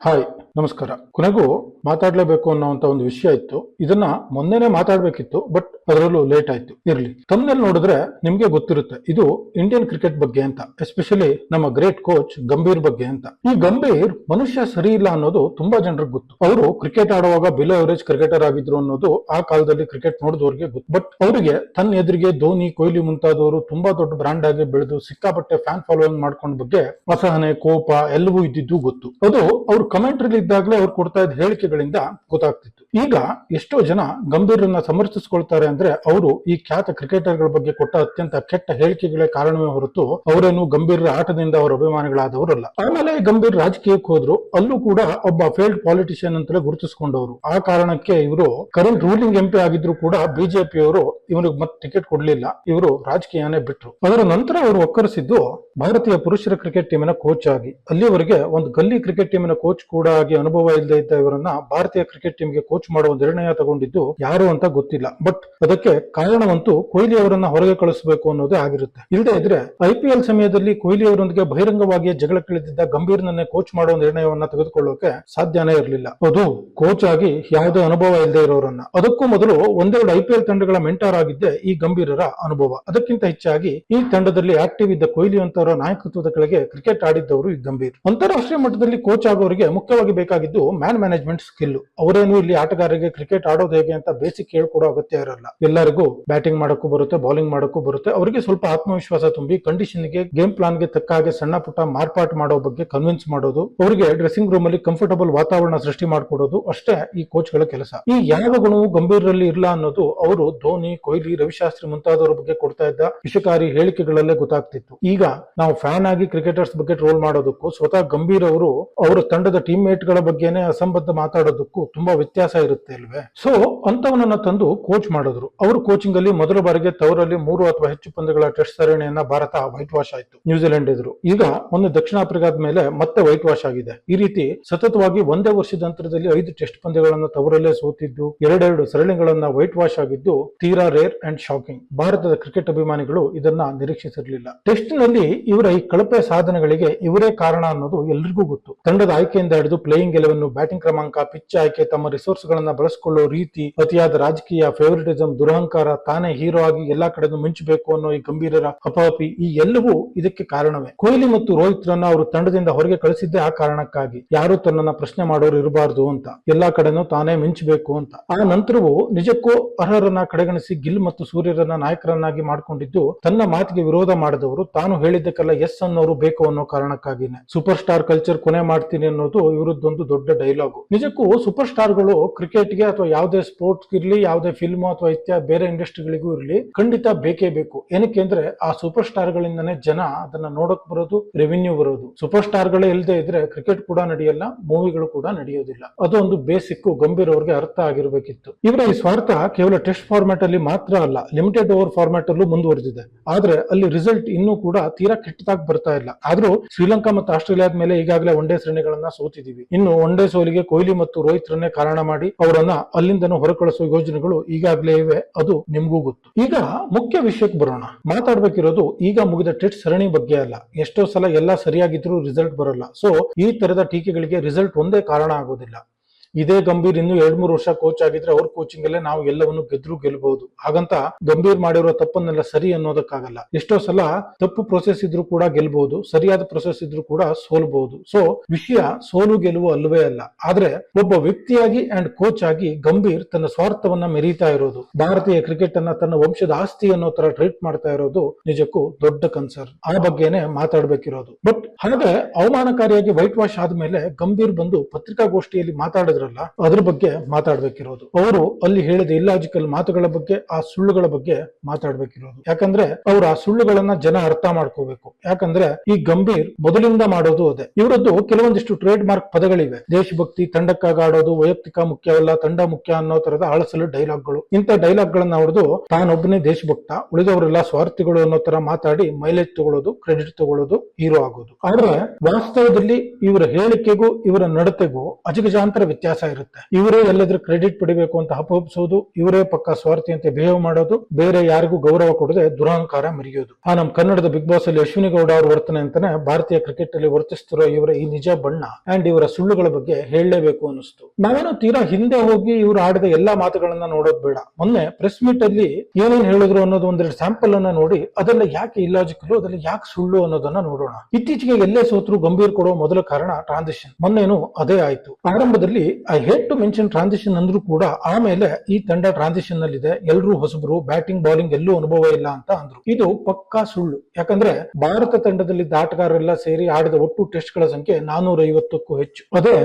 Hi ನಮಸ್ಕಾರ. ಕೊನೆಗೂ ಮಾತಾಡ್ಲೇಬೇಕು ಅನ್ನೋಂತ ಒಂದು ವಿಷಯ ಇತ್ತು. ಇದನ್ನ ಮೊನ್ನೆನೆ ಮಾತಾಡ್ಬೇಕಿತ್ತು ಬಟ್ ಅದರಲ್ಲೂ ಲೇಟ್ ಆಯ್ತು. ಇರ್ಲಿ. ತಮ್ಮನಲ್ಲಿ ನೋಡಿದ್ರೆ ನಿಮ್ಗೆ ಗೊತ್ತಿರುತ್ತೆ. ಇದು ಇಂಡಿಯನ್ ಕ್ರಿಕೆಟ್ ಬಗ್ಗೆ ಅಂತ. ಎಸ್ಪೆಷಲಿ ನಮ್ಮ ಗ್ರೇಟ್ ಕೋಚ್ ಗಂಭೀರ್ ಬಗ್ಗೆ ಅಂತ. ಈ ಗಂಭೀರ್ ಮನುಷ್ಯ ಸರಿ ಇಲ್ಲ ಅನ್ನೋದು ತುಂಬಾ ಜನರಿಗೆ ಗೊತ್ತು. ಅವರು ಕ್ರಿಕೆಟ್ ಆಡುವಾಗ ಬಿಲೋ ಅವರೇಜ್ ಕ್ರಿಕೆಟರ್ ಆಗಿದ್ರು ಅನ್ನೋದು ಆ ಕಾಲದಲ್ಲಿ ಕ್ರಿಕೆಟ್ ನೋಡಿದವರಿಗೆ ಗೊತ್ತು. ಬಟ್ ಅವರಿಗೆ ತನ್ನ ಎದುರಿಗೆ ಧೋನಿ, ಕೊಹ್ಲಿ ಮುಂತಾದವರು ತುಂಬಾ ದೊಡ್ಡ ಬ್ರಾಂಡ್ ಆಗಿ ಬೆಳೆದು ಸಿಕ್ಕಾಪಟ್ಟೆ ಫ್ಯಾನ್ ಫಾಲೋಯಿಂಗ್ ಮಾಡ್ಕೊಂಡ ಬಗ್ಗೆ ಅಸಹನೆ, ಕೋಪ ಎಲ್ಲವೂ ಇದ್ದಿದ್ದು ಗೊತ್ತು. ಅದು ಅವ್ರ ಕಮೆಂಟ್ರಿ ಇದ್ದಾಗಲೇ ಅವ್ರು ಕೊಡ್ತಾ ಇದ್ದ ಹೇಳಿಕೆಗಳಿಂದ ಗೊತ್ತಾಗ್ತಿತ್ತು. ಈಗ ಎಷ್ಟೋ ಜನ ಗಂಭೀರನ್ನ ಸಮರ್ಥಿಸ್ಕೊಳ್ತಾರೆ ಅಂದ್ರೆ ಅವರು ಈ ಖ್ಯಾತ ಕ್ರಿಕೆಟರ್ಗಳ ಬಗ್ಗೆ ಕೊಟ್ಟ ಅತ್ಯಂತ ಕೆಟ್ಟ ಹೇಳಿಕೆಗಳೇ ಕಾರಣವೇ ಹೊರತು ಅವರೇನು ಗಂಭೀರ ಆಟದಿಂದ ಅವರ ಅಭಿಮಾನಿಗಳಾದವರಲ್ಲ. ಆಮೇಲೆ ಗಂಭೀರ್ ರಾಜಕೀಯಕ್ಕೆ ಹೋದ್ರು, ಅಲ್ಲೂ ಕೂಡ ಒಬ್ಬ ಫೇಲ್ಡ್ ಪಾಲಿಟಿಷಿಯನ್ ಅಂತಲೇ ಗುರುತಿಸಿಕೊಂಡವರು. ಆ ಕಾರಣಕ್ಕೆ ಇವರು ಕರೆಂಟ್ ರೂಲಿಂಗ್ ಎಂ ಪಿ ಆಗಿದ್ರು ಕೂಡ ಬಿಜೆಪಿಯವರು ಇವರಿಗೆ ಮತ್ತೆ ಟಿಕೆಟ್ ಕೊಡ್ಲಿಲ್ಲ. ಇವರು ರಾಜಕೀಯನೇ ಬಿಟ್ರು. ಅದರ ನಂತರ ಅವರು ಒಕ್ಕರಿಸಿದ್ದು ಭಾರತೀಯ ಪುರುಷರ ಕ್ರಿಕೆಟ್ ಟೀಮಿನ ಕೋಚ್ ಆಗಿ. ಅಲ್ಲಿವರೆಗೆ ಒಂದು ಗಲ್ಲಿ ಕ್ರಿಕೆಟ್ ಟೀಮಿನ ಕೋಚ್ ಕೂಡ ಆಗಿ ಅನುಭವ ಇಲ್ಲದೆ ಇದ್ದ ಇವರನ್ನ ಭಾರತೀಯ ಕ್ರಿಕೆಟ್ ಟೀಮ್ಗೆ ಕೋಚ್ ಮಾಡುವ ನಿರ್ಣಯ ತಗೊಂಡಿದ್ದು ಯಾರು ಅಂತ ಗೊತ್ತಿಲ್ಲ. ಬಟ್ ಅದಕ್ಕೆ ಕಾರಣವಂತೂ ಕೊಹ್ಲಿ ಅವರನ್ನ ಹೊರಗೆ ಕಳಿಸಬೇಕು ಅನ್ನೋದೇ ಆಗಿರುತ್ತೆ. ಇಲ್ಲದೆ ಇದ್ರೆ ಐಪಿಎಲ್ ಸಮಯದಲ್ಲಿ ಕೊಹ್ಲಿ ಅವರೊಂದಿಗೆ ಬಹಿರಂಗವಾಗಿ ಜಗಳಕ್ಕಿಳಿದಿದ್ದ ಗಂಭೀರ್ನನ್ನೇ ಕೋಚ್ ಮಾಡುವ ನಿರ್ಣಯವನ್ನ ತೆಗೆದುಕೊಳ್ಳೋಕೆ ಸಾಧ್ಯನೇ ಇರಲಿಲ್ಲ. ಅದು ಕೋಚ್ ಆಗಿ ಯಾವುದೇ ಅನುಭವ ಇಲ್ಲದೆ ಇರೋರನ್ನ. ಅದಕ್ಕೂ ಮೊದಲು ಒಂದೆರಡು ಐಪಿಎಲ್ ತಂಡಗಳ ಮೆಂಟರ್ ಆಗಿದ್ದೆ ಈ ಗಂಭೀರರ ಅನುಭವ. ಅದಕ್ಕಿಂತ ಹೆಚ್ಚಾಗಿ ಈ ತಂಡದಲ್ಲಿ ಆಕ್ಟಿವ್ ಇದ್ದ ಕೊಹ್ಲಿ ಅಂತವರ ನಾಯಕತ್ವದ ಕೆಳಗೆ ಕ್ರಿಕೆಟ್ ಆಡಿದ್ದವರು ಈ ಗಂಭೀರ್. ಅಂತಾರಾಷ್ಟ್ರೀಯ ಮಟ್ಟದಲ್ಲಿ ಕೋಚ್ ಆಗೋರಿಗೆ ಮುಖ್ಯವಾಗಿ ಬೇಕಾಗಿದ್ದು ಮ್ಯಾನ್ ಮ್ಯಾನೇಜ್ಮೆಂಟ್ ಸ್ಕಿಲ್ ಅವರೇನು ಇಲ್ಲಿ ಆಟಗಾರರಿಗೆ ಕ್ರಿಕೆಟ್ ಆಡೋದು ಹೇಗೆ ಅಂತ ಬೇಸಿಕ್ ಹೇಳ್ಕೊಡೋ ಅಗತ್ಯ ಇರಲ್ಲ. ಎಲ್ಲರಿಗೂ ಬ್ಯಾಟಿಂಗ್ ಮಾಡಕ್ಕೂ ಬರುತ್ತೆ ಬೌಲಿಂಗ್ ಮಾಡೋಕ್ಕೂ ಬರುತ್ತೆ. ಅವರಿಗೆ ಸ್ವಲ್ಪ ಆತ್ಮವಿಶ್ವಾಸ ತುಂಬಿ ಕಂಡೀಷನ್ಗೆ ಗೇಮ್ ಪ್ಲಾನ್ಗೆ ತಕ್ಕ ಹಾಗೆ ಸಣ್ಣ ಪುಟ್ಟ ಮಾರ್ಪಾಟ್ ಮಾಡೋ ಬಗ್ಗೆ ಕನ್ವಿನ್ಸ್ ಮಾಡೋದು, ಅವರಿಗೆ ಡ್ರೆಸ್ಸಿಂಗ್ ರೂಮ್ ಅಲ್ಲಿ ಕಂಫರ್ಟಬಲ್ ವಾತಾವರಣ ಸೃಷ್ಟಿ ಮಾಡಿಕೊಡೋದು ಅಷ್ಟೇ ಈ ಕೋಚ್ಗಳ ಕೆಲಸ. ಈ ಯಾವ ಗುಣವು ಗಂಭೀರಲ್ಲಿ ಇಲ್ಲ ಅನ್ನೋದು ಅವರು ಧೋನಿ, ಕೊಹ್ಲಿ, ರವಿಶಾಸ್ತ್ರಿ ಮುಂತಾದವರ ಬಗ್ಗೆ ಕೊಡ್ತಾ ಇದ್ದ ವಿಷಕಾರಿ ಹೇಳಿಕೆಗಳಲ್ಲೇ ಗೊತ್ತಾಗ್ತಿತ್ತು. ಈಗ ನಾವು ಫ್ಯಾನ್ ಆಗಿ ಕ್ರಿಕೆಟರ್ಸ್ ಬಗ್ಗೆ ಟ್ರೋಲ್ ಮಾಡೋದಕ್ಕೂ, ಸ್ವತಃ ಗಂಭೀರ್ ಅವರು ಅವರ ತಂಡದ ಟೀಮ್ ಮೇಟ್ಗಳ ಬಗ್ಗೆನೇ ಅಸಂಬದ್ಧ ಮಾತಾಡೋದಕ್ಕೂ ತುಂಬಾ ವ್ಯತ್ಯಾಸ ಇರುತ್ತೆ ಅಲ್ವೇ? ಸೊ ಅಂತವನನ್ನ ತಂದು ಕೋಚ್ ಮಾಡಿದ್ರು. ಅವರು ಕೋಚಿಂಗ್ ಅಲ್ಲಿ ಮೊದಲ ಬಾರಿಗೆ ತವರಲ್ಲಿ ಮೂರು ಅಥವಾ ಹೆಚ್ಚು ಪಂದ್ಯಗಳ ಟೆಸ್ಟ್ ಸರಣಿಯನ್ನ ಭಾರತ ವೈಟ್ ವಾಶ್ ಆಯ್ತು. ನ್ಯೂಜಿಲೆಂಡ್ ಎದುರು ಈಗ ಒಂದು ದಕ್ಷಿಣ ಆಫ್ರಿಕಾದ ಮೇಲೆ ಮತ್ತೆ ವೈಟ್ ವಾಶ್ ಆಗಿದೆ. ಈ ರೀತಿ ಸತತವಾಗಿ ಒಂದೇ ವರ್ಷದ ಅಂತರದಲ್ಲಿ ಐದು ಟೆಸ್ಟ್ ಪಂದ್ಯಗಳನ್ನು ತವರಲ್ಲೇ ಸೋತಿದ್ದು, ಎರಡೆರಡು ಸರಣಿಗಳನ್ನ ವೈಟ್ ವಾಶ್ ಆಗಿದ್ದು, ತೀರಾ ರೇರ್ ಅಂಡ್ ಶಾಕಿಂಗ್ ಭಾರತದ ಕ್ರಿಕೆಟ್ ಅಭಿಮಾನಿಗಳು ಇದನ್ನ ನಿರೀಕ್ಷಿಸಿರಲಿಲ್ಲ. ಟೆಸ್ಟ್ನಲ್ಲಿ ಇವರ ಈ ಕಳಪೆ ಸಾಧನೆಗಳಿಗೆ ಇವರೇ ಕಾರಣ ಅನ್ನೋದು ಎಲ್ರಿಗೂ ಗೊತ್ತು. ತಂಡದ ಆಯ್ಕೆಯಿಂದ ಹಿಡಿದು ಪ್ಲೇಯಿಂಗ್ ಎಲೆವನ್ನು ಬ್ಯಾಟಿಂಗ್ ಕ್ರಮಾಂಕ ಪಿಚ್ ಆಯ್ಕೆ, ತಮ್ಮ ರಿಸೋರ್ಸ್ ಗಳನ್ನ ಬಳಸಿಕೊಳ್ಳೋ ರೀತಿ, ಅತಿಯಾದ ರಾಜಕೀಯ ಫೇವರಿಟಿಸಂ ದುರಹಂಕಾರ ತಾನೇ ಹೀರೋ ಆಗಿ ಎಲ್ಲಾ ಕಡೆನೂ ಮಿಂಚಬೇಕು ಅನ್ನೋ ಈ ಗಂಭೀರರ ಅಪಾಪಿ ಈ ಎಲ್ಲವೂ ಇದಕ್ಕೆ ಕಾರಣವೇ. ಕೊಹ್ಲಿ ಮತ್ತು ರೋಹಿತ್ ರನ್ನ ಅವರು ತಂಡದಿಂದ ಹೊರಗೆ ಕಳಿಸಿದ್ದೇ ಆ ಕಾರಣಕ್ಕಾಗಿ. ಯಾರು ತನ್ನನ್ನ ಪ್ರಶ್ನೆ ಮಾಡೋರು ಇರಬಾರ್ದು ಅಂತ. ಎಲ್ಲಾ ಕಡೆನೂ ತಾನೇ ಮಿಂಚಬೇಕು ಅಂತ. ಆ ನಂತರವೂ ನಿಜಕ್ಕೂ ಅರ್ಹರನ್ನ ಕಡೆಗಣಿಸಿ ಗಿಲ್ ಮತ್ತು ಸೂರ್ಯರನ್ನ ನಾಯಕರನ್ನಾಗಿ ಮಾಡಿಕೊಂಡಿದ್ದು ತನ್ನ ಮಾತಿಗೆ ವಿರೋಧ ಮಾಡಿದವರು ತಾನು ಹೇಳಿದ್ದಕ್ಕೆಲ್ಲ ಎಸ್ ಅನ್ನೋರು ಬೇಕು ಅನ್ನೋ ಕಾರಣಕ್ಕಾಗಿನೇ. ಸೂಪರ್ ಸ್ಟಾರ್ ಕಲ್ಚರ್ ಕೊನೆ ಮಾಡ್ತೀನಿ ಅನ್ನೋದು ಇವರದ್ದೊಂದು ದೊಡ್ಡ ಡೈಲಾಗು ನಿಜಕ್ಕೂ ಸೂಪರ್ ಸ್ಟಾರ್ಗಳು ಕ್ರಿಕೆಟ್ಗೆ ಅಥವಾ ಯಾವುದೇ ಸ್ಪೋರ್ಟ್ಸ್ ಇರಲಿ, ಯಾವುದೇ ಫಿಲ್ಮ್ ಅಥವಾ ಇತ್ಯಾದಿ ಬೇರೆ ಇಂಡಸ್ಟ್ರಿಗಳಿಗೂ ಇರಲಿ, ಖಂಡಿತ ಬೇಕೇ ಬೇಕು. ಏನಕ್ಕೆ ಅಂದ್ರೆ ಆ ಸೂಪರ್ ಸ್ಟಾರ್ ಗಳಿಂದನೇ ಜನ ಅದನ್ನ ನೋಡಕ್ ಬರೋದು ರೆವಿನ್ಯೂ ಬರೋದು. ಸೂಪರ್ ಸ್ಟಾರ್ ಗಳೇ ಇಲ್ಲದೆ ಇದ್ರೆ ಕ್ರಿಕೆಟ್ ಕೂಡ ನಡೆಯಲ್ಲ ಮೂವಿಗಳು ಕೂಡ ನಡೆಯೋದಿಲ್ಲ. ಅದು ಒಂದು ಬೇಸಿಕ್ ಗಂಭೀರ್ ಅವ್ರಿಗೆ ಅರ್ಥ ಆಗಿರ್ಬೇಕಿತ್ತು. ಇವರ ಈ ಸ್ವಾರ್ಥ ಕೇವಲ ಟೆಸ್ಟ್ ಫಾರ್ಮ್ಯಾಟ್ ಅಲ್ಲಿ ಮಾತ್ರ ಅಲ್ಲ ಲಿಮಿಟೆಡ್ ಓವರ್ ಫಾರ್ಮ್ಯಾಟ್ ಅಲ್ಲೂ ಮುಂದುವರೆದಿದೆ. ಆದ್ರೆ ಅಲ್ಲಿ ರಿಸಲ್ಟ್ ಇನ್ನೂ ಕೂಡ ತೀರಾ ಕೆಟ್ಟದಾಗಿ ಬರ್ತಾ ಇಲ್ಲ. ಆದ್ರೂ ಶ್ರೀಲಂಕಾ ಮತ್ತು ಆಸ್ಟ್ರೇಲಿಯಾದ ಮೇಲೆ ಈಗಾಗಲೇ ಒನ್ ಡೇ ಸರಣಿಗಳನ್ನ ಸೋತಿದೀವಿ. ಇನ್ನು ಒನ್ ಸೋಲಿಗೆ ಕೊಹ್ಲಿ ಮತ್ತು ರೋಹಿತ್ ರನ್ನೇ ಕಾರಣ ಮಾಡಿ ಅವರನ್ನ ಅಲ್ಲಿಂದನೂ ಹೊರಕಳಿಸುವ ಯೋಜನೆಗಳು ಈಗಾಗಲೇ ಇವೆ. ಅದು ನಿಮ್ಗೂ ಗೊತ್ತು. ಈಗ ಮುಖ್ಯ ವಿಷಯಕ್ಕೆ ಬರೋಣ. ಮಾತಾಡ್ಬೇಕಿರೋದು ಈಗ ಮುಗಿದ ಟೆಸ್ಟ್ ಸರಣಿ ಬಗ್ಗೆ ಅಲ್ಲ. ಎಷ್ಟೋ ಸಲ ಎಲ್ಲ ಸರಿಯಾಗಿದ್ರೂ ರಿಸಲ್ಟ್ ಬರಲ್ಲ. ಸೊ ಈ ತರದ ಟೀಕೆಗಳಿಗೆ ರಿಸಲ್ಟ್ ಒಂದೇ ಕಾರಣ ಆಗೋದಿಲ್ಲ. ಇದೇ ಗಂಭೀರ್ ಇನ್ನು ಎರಡ್ ಮೂರು ವರ್ಷ ಕೋಚ್ ಆಗಿದ್ರೆ ಅವ್ರ ಕೋಚಿಂಗ್ ಅಲ್ಲೇ ನಾವು ಎಲ್ಲವನ್ನು ಗೆದ್ರು ಗೆಲ್ಬಹುದು ಹಾಗಂತ ಗಂಭೀರ್ ಮಾಡಿರೋ ತಪ್ಪನ್ನೆಲ್ಲ ಸರಿ ಅನ್ನೋದಕ್ಕಾಗಲ್ಲ. ಎಷ್ಟೋ ಸಲ ತಪ್ಪು ಪ್ರೊಸೆಸ್ ಇದ್ರೂ ಕೂಡ ಗೆಲ್ಬಹುದು ಸರಿಯಾದ ಪ್ರೊಸೆಸ್ ಇದ್ರೂ ಕೂಡ ಸೋಲ್ಬಹುದು ಸೊ ವಿಷಯ ಸೋಲು ಗೆಲುವು ಅಲ್ವೇ ಅಲ್ಲ. ಆದ್ರೆ ಒಬ್ಬ ವ್ಯಕ್ತಿಯಾಗಿ ಅಂಡ್ ಕೋಚ್ ಆಗಿ ಗಂಭೀರ್ ತನ್ನ ಸ್ವಾರ್ಥವನ್ನ ಮೆರೀತಾ ಇರೋದು, ಭಾರತೀಯ ಕ್ರಿಕೆಟ್ ಅನ್ನ ತನ್ನ ವಂಶದ ಆಸ್ತಿ ಅನ್ನೋ ತರ ಟ್ರೀಟ್ ಮಾಡ್ತಾ ಇರೋದು ನಿಜಕ್ಕೂ ದೊಡ್ಡ ಕನ್ಸರ್ನ್ ಆ ಬಗ್ಗೆನೆ ಮಾತಾಡ್ಬೇಕಿರೋದು. ಬಟ್ ಹಾಗೆ ಅವಮಾನಕಾರಿಯಾಗಿ ವೈಟ್ ವಾಶ್ ಆದ್ಮೇಲೆ ಗಂಭೀರ್ ಬಂದು ಪತ್ರಿಕಾಗೋಷ್ಠಿಯಲ್ಲಿ ಮಾತಾಡಿದ್ರಲ್ಲ ಅದ್ರ ಬಗ್ಗೆ ಮಾತಾಡ್ಬೇಕಿರೋದು. ಅವರು ಅಲ್ಲಿ ಹೇಳಿದ ಇಲ್ಲಾಜಿಕಲ್ ಮಾತುಗಳ ಬಗ್ಗೆ, ಆ ಸುಳ್ಳುಗಳ ಬಗ್ಗೆ ಮಾತಾಡ್ಬೇಕಿರೋದು. ಯಾಕಂದ್ರೆ ಅವ್ರು ಆ ಸುಳ್ಳುಗಳನ್ನ ಜನ ಅರ್ಥ ಮಾಡ್ಕೋಬೇಕು. ಯಾಕಂದ್ರೆ ಈ ಗಂಭೀರ್ ಮೊದಲಿಂದ ಮಾಡೋದು ಅದೇ. ಇವರದ್ದು ಕೆಲವೊಂದಿಷ್ಟು ಟ್ರೇಡ್ ಮಾರ್ಕ್ ಪದಗಳಿವೆ. ದೇಶಭಕ್ತಿ, ತಂಡಕ್ಕಾಗಾಡೋದು, ವೈಯಕ್ತಿಕ ಮುಖ್ಯವಲ್ಲ ತಂಡ ಮುಖ್ಯ ಅನ್ನೋ ತರದ ಅಳಸಲು ಡೈಲಾಗ್ಗಳು ಇಂಥ ಡೈಲಾಗ್ ಗಳನ್ನ ಹೊಡೆದು ತಾನೊಬ್ಬನೇ ದೇಶಭಕ್ತ, ಉಳಿದವರೆಲ್ಲ ಸ್ವಾರ್ಥಿಗಳು ಅನ್ನೋ ತರ ಮಾತಾಡಿ ಮೈಲೇಜ್ ತಗೊಳ್ಳೋದು ಕ್ರೆಡಿಟ್ ತಗೊಳ್ಳೋದು ಹೀರೋ ಆಗೋದು. ಆದ್ರೆ ವಾಸ್ತವದಲ್ಲಿ ಇವರ ಹೇಳಿಕೆಗೂ, ಇವರ ನಡತೆಗೂ ಅಜಗಜಾಂತರ ವ್ಯತ್ಯಾಸ ವ್ಯತ್ಯಾಸ ಇರುತ್ತೆ. ಇವರೇ ಎಲ್ಲಾದ್ರೂ ಕ್ರೆಡಿಟ್ ಪಡಿಬೇಕು ಅಂತ ಹಪಹಪ್ಸೋದು ಇವರೇ ಪಕ್ಕ ಸ್ವಾರ್ಥಿ ಅಂತ ಬಿಹೇವ್ ಮಾಡೋದು, ಬೇರೆ ಯಾರಿಗೂ ಗೌರವ ಕೊಡದೆ ದುರಹಂಕಾರ ಮೆರೆಯೋದು. ಆ ನಮ್ಮ ಕನ್ನಡದ ಬಿಗ್ ಬಾಸ್ ಅಲ್ಲಿ ಅಶ್ವಿನಿ ಗೌಡ ಅವ್ರ ವರ್ತನೆ ಅಂತಾನೆ ಭಾರತೀಯ ಕ್ರಿಕೆಟ್ ಅಲ್ಲಿ ವರ್ತಿಸ್ತಿರೋ ಇವರ ಈ ನಿಜ ಬಣ್ಣ ಅಂಡ್ ಇವರ ಸುಳ್ಳುಗಳ ಬಗ್ಗೆ ಹೇಳಲೇಬೇಕು ಅನಿಸ್ತು ನಾವೇನೋ ತೀರಾ ಹಿಂದೆ ಹೋಗಿ ಇವರು ಆಡಿದ ಎಲ್ಲಾ ಮಾತುಗಳನ್ನ ನೋಡೋದು ಬೇಡ. ಮೊನ್ನೆ ಪ್ರೆಸ್ ಮೀಟ್ ಅಲ್ಲಿ ಏನೇನ್ ಹೇಳಿದ್ರು ಅನ್ನೋದು ಒಂದೆರಡು ಸ್ಯಾಂಪಲ್ ಅನ್ನ ನೋಡಿ, ಅದೆಲ್ಲ ಯಾಕೆ ಇಲ್ಲಾಜಿಕಲ್ ಅದೆಲ್ಲ ಯಾಕೆ ಸುಳ್ಳು ಅನ್ನೋದನ್ನ ನೋಡೋಣ. ಇತ್ತೀಚೆಗೆ ಎಲ್ಲೇ ಸೋತ್ರು ಗಂಭೀರ್ ಕೊಡೋ ಮೊದಲ ಕಾರಣ ಟ್ರಾನ್ಸಿಷನ್ ಮೊನ್ನೇನು ಅದೇ ಆಯ್ತು. ಆರಂಭದಲ್ಲಿ I hate to mention transition ಅಂದ್ರೂ ಕೂಡ ಆಮೇಲೆ ಈ ತಂಡ ಟ್ರಾನ್ಸಿಷನ್ ನಲ್ಲಿದೆ. ಎಲ್ಲರೂ ಹೊಸಬರು ಬ್ಯಾಟಿಂಗ್ ಬೌಲಿಂಗ್ ಎಲ್ಲೂ ಅನುಭವ ಇಲ್ಲ ಅಂತ ಅಂದ್ರು. ಇದು ಪಕ್ಕಾ ಸುಳ್ಳು. ಯಾಕಂದ್ರೆ ಭಾರತ ತಂಡದಲ್ಲಿ ಆಟಗಾರರೆಲ್ಲ ಸೇರಿ ಆಡಿದ ಒಟ್ಟು ಟೆಸ್ಟ್ಗಳ ಸಂಖ್ಯೆ ನಾನೂರ ಐವತ್ತಕ್ಕೂ ಹೆಚ್ಚು. ಅದೇ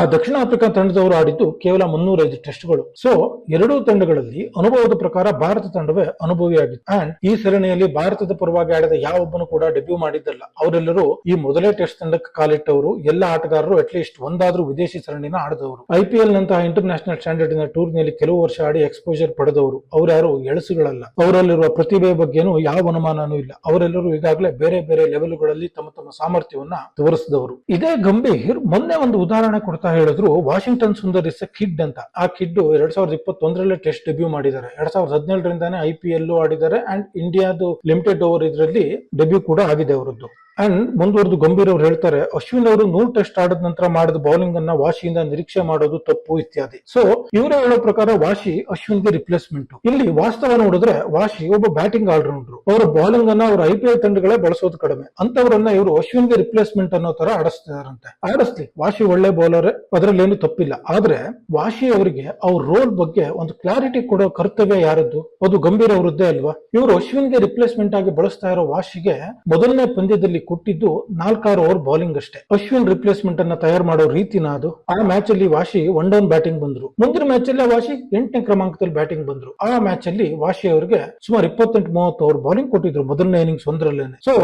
ಆ ದಕ್ಷಿಣ ಆಫ್ರಿಕಾ ತಂಡದವರು ಆಡಿದ್ದು ಕೇವಲ ಮುನ್ನೂರೈದು ಟೆಸ್ಟ್ಗಳು. ಸೊ ಎರಡೂ ತಂಡಗಳಲ್ಲಿ ಅನುಭವದ ಪ್ರಕಾರ ಭಾರತ ತಂಡವೇ ಅನುಭವಿಯಾಗಿತ್ತು. ಅಂಡ್ ಈ ಸರಣಿಯಲ್ಲಿ ಭಾರತದ ಪರವಾಗಿ ಆಡಿದ ಯಾವೊಬ್ಬನು ಕೂಡ ಡೆಬ್ಯೂ ಮಾಡಿದ್ದಲ್ಲ. ಅವರೆಲ್ಲರೂ ಈ ಮೊದಲೇ ಟೆಸ್ಟ್ ತಂಡಕ್ಕೆ ಕಾಲಿಟ್ಟವರು. ಎಲ್ಲ ಆಟಗಾರರು ಅಟ್ಲೀಸ್ಟ್ ಒಂದಾದ್ರೂ ವಿದೇಶಿ ಸರಣಿನ ಆಡಿದವರು. ಐಪಿಎಲ್ ನಂತಹ ಇಂಟರ್ ನ್ಯಾಷನಲ್ ಸ್ಟ್ಯಾಂಡರ್ಡ್ನ ಟೂರ್ನಿಯಲ್ಲಿ ಕೆಲವು ವರ್ಷ ಆಡಿ ಎಕ್ಸ್ಪೋಜರ್ ಪಡೆದವರು. ಅವರ್ಯಾರು ಎಳಸುಗಳಲ್ಲ. ಅವರಲ್ಲಿರುವ ಪ್ರತಿಭೆ ಬಗ್ಗೆನೂ ಯಾವ ಅನುಮಾನನೂ ಇಲ್ಲ. ಅವರೆಲ್ಲರೂ ಈಗಾಗಲೇ ಬೇರೆ ಬೇರೆ ಲೆವೆಲ್ಗಳಲ್ಲಿ ತಮ್ಮ ತಮ್ಮ ಸಾಮರ್ಥ್ಯವನ್ನ ತೋರಿಸಿದವರು. ಇದೇ ಗಂಭೀರ್, ಮೊನ್ನೆ ಒಂದು ಉದಾಹರಣೆ ಕೊಡ್ತಾ ಹೇಳಿದ್ರು, ವಾಷಿಂಗ್ಟನ್ ಸುಂದರ್ ಇಸ್ ಕಿಡ್ ಅಂತ. ಆ ಕಿಡ್ ಎರಡ್ ಸಾವಿರದ ಇಪ್ಪತ್ತೊಂದರಲ್ಲೇ ಟೆಸ್ಟ್ ಡೆಬ್ಯೂ ಮಾಡಿದ್ದಾರೆ. ಎರಡ್ ಸಾವಿರದ ಹದಿನೇಳರಿಂದಾನೇ ಐ ಪಿ ಎಲ್ ಆಡಿದ್ದಾರೆ ಅಂಡ್ ಇಂಡಿಯಾದು ಲಿಮಿಟೆಡ್ ಓವರ್ ಇದರಲ್ಲಿ ಡೆಬ್ಯೂ ಕೂಡ ಆಗಿದೆ ಅವರದ್ದು. ಅಂಡ್ ಮುಂದುವರೆದು ಗಂಭೀರ್ ಅವರು ಹೇಳ್ತಾರೆ, ಅಶ್ವಿನ್ ಅವರು ನೂರು ಟೆಸ್ಟ್ ಆಡದ ನಂತರ ಮಾಡಿದ ಬೌಲಿಂಗ್ ಅನ್ನ ವಾಶಿಯಿಂದ ನಿರೀಕ್ಷೆ ಮಾಡೋದು ತಪ್ಪು ಇತ್ಯಾದಿ. ಸೊ ಇವರೇ ಹೇಳೋ ಪ್ರಕಾರ ವಾಶಿ ಅಶ್ವಿನ್ಗೆ ರಿಪ್ಲೇಸ್ಮೆಂಟ್ ಇಲ್ಲಿ ವಾಸ್ತವ ನೋಡಿದ್ರೆ ವಾಶಿ ಒಬ್ಬ ಬ್ಯಾಟಿಂಗ್ ಆಲ್ರೌಂಡರ್ ಅವರ ಬೌಲಿಂಗ್ ಅನ್ನ ಅವ್ರ ಐ ಪಿ ಎಲ್ ತಂಡಗಳೇ ಬಳಸೋದು ಕಡಿಮೆ. ಅಂತವರನ್ನ ಇವರು ಅಶ್ವಿನ್ಗೆ ರಿಪ್ಲೇಸ್ಮೆಂಟ್ ಅನ್ನೋ ತರ ಆಡಿಸ್ತಿದಾರಂತೆ. ಆಡಿಸ್ಲಿ, ವಾಶಿ ಒಳ್ಳೆ ಬೌಲರ್ ಅದರಲ್ಲಿ ಏನು ತಪ್ಪಿಲ್ಲ. ಆದ್ರೆ ವಾಶಿ ಅವರಿಗೆ ಅವ್ರ ರೋಲ್ ಬಗ್ಗೆ ಒಂದು ಕ್ಲಾರಿಟಿ ಕೊಡೋ ಕರ್ತವ್ಯ ಯಾರದ್ದು? ಅದು ಗಂಭೀರ ಅವರದ್ದೇ ಅಲ್ವಾ? ಇವರು ಅಶ್ವಿನ್ಗೆ ರಿಪ್ಲೇಸ್ಮೆಂಟ್ ಆಗಿ ಬಳಸ್ತಾ ಇರೋ ವಾಶಿಗೆ ಮೊದಲನೇ ಪಂದ್ಯದಲ್ಲಿ ಕೊಟ್ಟಿದ್ದು ನಾಲ್ಕಾರು ಓವರ್ ಬೌಲಿಂಗ್ ಅಷ್ಟೇ. ಅಶ್ವಿನ್ ರಿಪ್ಲೇಸ್ಮೆಂಟ್ ಅನ್ನ ತಯಾರು ಮಾಡೋ ರೀತಿನ ಅದು. ಆ ಮ್ಯಾಚ್ ಅಲ್ಲಿ ವಾಶಿ ಒನ್ ಡೌನ್ ಬ್ಯಾಟಿಂಗ್ ಬಂದ್ರು. ಮುಂದಿನ ಮ್ಯಾಚ್ ಅಲ್ಲಿ ವಾಶಿ ಎಂಟನೇ ಕ್ರಮಾಂಕದಲ್ಲಿ ಬ್ಯಾಟಿಂಗ್ ಬಂದ್ರು. ಆ ಮ್ಯಾಚ್ ಅಲ್ಲಿ ವಾಶಿ ಅವರಿಗೆ ಸುಮಾರು ಇಪ್ಪತ್ತೆಂಟು ಮೂವತ್ತು ಓವರ್ ಬೌಲಿಂಗ್ ಕೊಟ್ಟಿದ್ರು ಮೊದಲನೇ ಇನ್ನಿಂಗ್ಸ್ ಒಂದರಲ್ಲೇನೆ. ಸೊ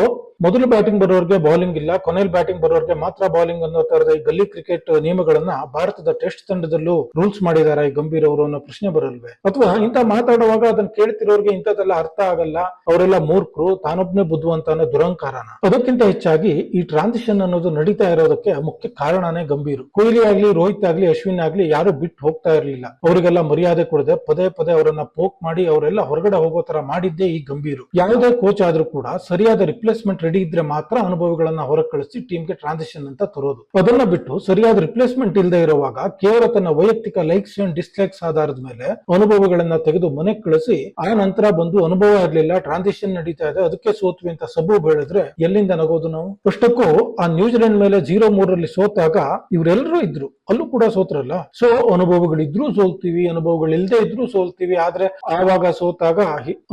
ಮೊದಲು ಬ್ಯಾಟಿಂಗ್ ಬರೋರಿಗೆ ಬೌಲಿಂಗ್ ಇಲ್ಲ ಕೊನೆಯಲ್ಲಿ ಬ್ಯಾಟಿಂಗ್ ಬರೋರಿಗೆ ಮಾತ್ರ ಬೌಲಿಂಗ್ ಅನ್ನೋ ತರದ ಈ ಗಲ್ಲಿ ಕ್ರಿಕೆಟ್ ನಿಯಮಗಳನ್ನ ಭಾರತದ ಟೆಸ್ಟ್ ತಂಡದಲ್ಲೂ ರೂಲ್ಸ್ ಮಾಡಿದಾರೆ ಈ ಗಂಭೀರ್ ಅವರು ಅನ್ನೋ ಪ್ರಶ್ನೆ ಬರಲ್ವೇ? ಅಥವಾ ಇಂತ ಮಾತಾಡುವಾಗ ಅದನ್ನ ಕೇಳ್ತಿರೋರಿಗೆ ಇಂಥದ್ದೆಲ್ಲ ಅರ್ಥ ಆಗಲ್ಲ, ಅವರೆಲ್ಲ ಮೂರ್ಖರು, ತಾನೊಬ್ನೇ ಬುದ್ಧವಂತನ ಅನ್ನೋ ದುರಂಕಾರನ. ಅದಕ್ಕಿಂತ ಹೆಚ್ಚಾಗಿ ಈ ಟ್ರಾನ್ಸಿಷನ್ ಅನ್ನೋದು ನಡೀತಾ ಇರೋದಕ್ಕೆ ಮುಖ್ಯ ಕಾರಣನೇ ಗಂಭೀರ್. ಕೊಹ್ಲಿ ಆಗ್ಲಿ, ರೋಹಿತ್ ಆಗ್ಲಿ, ಅಶ್ವಿನ್ ಆಗ್ಲಿ ಯಾರು ಬಿಟ್ಟು ಹೋಗ್ತಾ ಇರ್ಲಿಲ್ಲ. ಅವರಿಗೆಲ್ಲ ಮರ್ಯಾದೆ ಕೊಡದೆ ಪದೇ ಪದೇ ಅವರನ್ನ ಪೋಕ್ ಮಾಡಿ ಅವರೆಲ್ಲ ಹೊರಗಡೆ ಹೋಗೋ ತರ ಮಾಡಿದ್ದೇ ಈ ಗಂಭೀರ್. ಯಾವುದೇ ಕೋಚ್ ಆದ್ರೂ ಕೂಡ ಸರಿಯಾದ ರಿಪ್ಲೇಸ್ಮೆಂಟ್ ರೆಡಿ ಇದ್ರೆ ಮಾತ್ರ ಅನುಭವಿಗಳನ್ನ ಹೊರ ಕಳಿಸಿ ಟೀಮ್ಗೆ ಟ್ರಾನ್ಸಿಷನ್ ಅಂತ ತರೋದು. ಅದನ್ನ ಬಿಟ್ಟು ಸರಿಯಾದ ರಿಪ್ಲೇಸ್ಮೆಂಟ್ ಇಲ್ಲದೆ ಇರುವಾಗ ಕೇವಲ ತನ್ನ ವೈಯಕ್ತಿಕ ಲೈಕ್ಸ್ ಅಂಡ್ ಡಿಸ್ಲೈಕ್ಸ್ ಆಧಾರದ ಮೇಲೆ ಅನುಭವಗಳನ್ನ ತೆಗೆದು ಮನೆಗೆ ಕಳಿಸಿ, ಆ ನಂತರ ಬಂದು ಅನುಭವ ಆಗ್ಲಿಲ್ಲ ಟ್ರಾನ್ಸಿಷನ್ ನಡೀತಾ ಇದೆ, ಅದಕ್ಕೆ ಸೋತ್ವಿ ಅಂತ ಸಬು ಬೆಳೆದ್ರೆ ಎಲ್ಲಿಂದ ನಗೋದು ನಾವು? ಅಷ್ಟಕ್ಕೂ ಆ ನ್ಯೂಜಿಲೆಂಡ್ ಮೇಲೆ ಜೀರೋ ಮೂರರಲ್ಲಿ ಸೋತಾಗ ಇವರೆಲ್ಲರೂ ಇದ್ರು, ಅಲ್ಲೂ ಕೂಡ ಸೋತ್ರಲ್ಲ? ಸೊ ಅನುಭವಗಳಿದ್ರು ಸೋಲ್ತೀವಿ ಅನುಭವಗಳಿಲ್ಲದೆ ಇದ್ರು ಸೋಲ್ತೀವಿ, ಆದ್ರೆ ಆವಾಗ ಸೋತಾಗ